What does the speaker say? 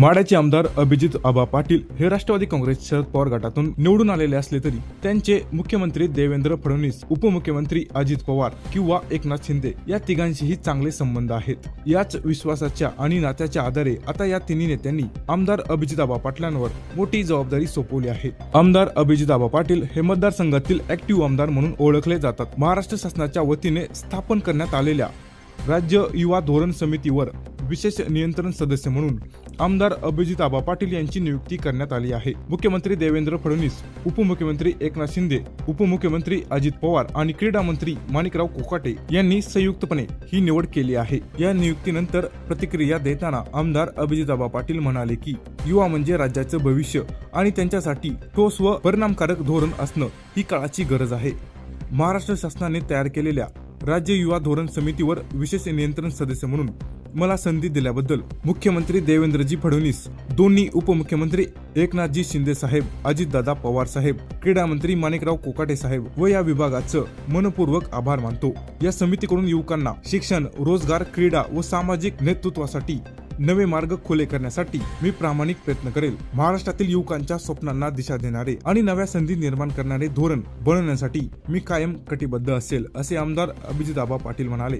माड्याचे आमदार अभिजित आबा पाटील हे राष्ट्रवादी काँग्रेस शरद पवार गटातून निवडून आलेले असले तरी त्यांचे मुख्यमंत्री देवेंद्र फडणवीस उपमुख्यमंत्री अजित पवार किंवा एकनाथ शिंदे या तिघांशीही चांगले संबंध आहेत. याच विश्वासाच्या आणि नात्याच्या आधारे आता या तिन्ही नेत्यांनी आमदार अभिजित आबा पाटलांवर मोठी जबाबदारी सोपवली आहे. आमदार अभिजित आबा पाटील हे मतदारसंघातील ऍक्टिव्ह आमदार म्हणून ओळखले जातात. महाराष्ट्र शासनाच्या वतीने स्थापन करण्यात आलेल्या राज्य युवा धोरण समितीवर विशेष नियंत्रण सदस्य म्हणून आमदार अभिजित आबा पाटील यांची नियुक्ती करण्यात आली आहे. मुख्यमंत्री देवेंद्र फडणवीस उपमुख्यमंत्री एकनाथ शिंदे उपमुख्यमंत्री अजित पवार आणि क्रीडा मंत्री माणिकराव कोकाटे यांनी संयुक्तपणे ही निवड केली आहे. या नियुक्तीनंतर प्रतिक्रिया देताना आमदार अभिजित आबा पाटील म्हणाले की युवा म्हणजे राज्याचं भविष्य आणि त्यांच्यासाठी ठोस व परिणामकारक धोरण असणं ही काळाची गरज आहे. महाराष्ट्र शासनाने तयार केलेल्या राज्य युवा धोरण समितीवर विशेष नियंत्रण सदस्य म्हणून मला संधी दिल्याबद्दल मुख्यमंत्री देवेंद्रजी फडणवीस दोन्ही उपमुख्यमंत्री एकनाथजी शिंदे साहेब अजितदादा पवार साहेब क्रीडा मंत्री माणिकराव कोकाटे साहेब व या विभागाचं मनपूर्वक आभार मानतो. या समितीकडून युवकांना शिक्षण रोजगार क्रीडा व सामाजिक नेतृत्वासाठी नवे मार्ग खुले करण्यासाठी मी प्रामाणिक प्रयत्न करेल. महाराष्ट्रातील युवकांच्या स्वप्नांना दिशा देणारे आणि नव्या संधी निर्माण करणारे धोरण बनवण्यासाठी मी कायम कटिबद्ध असेल असे आमदार अभिजित आबा पाटील म्हणाले.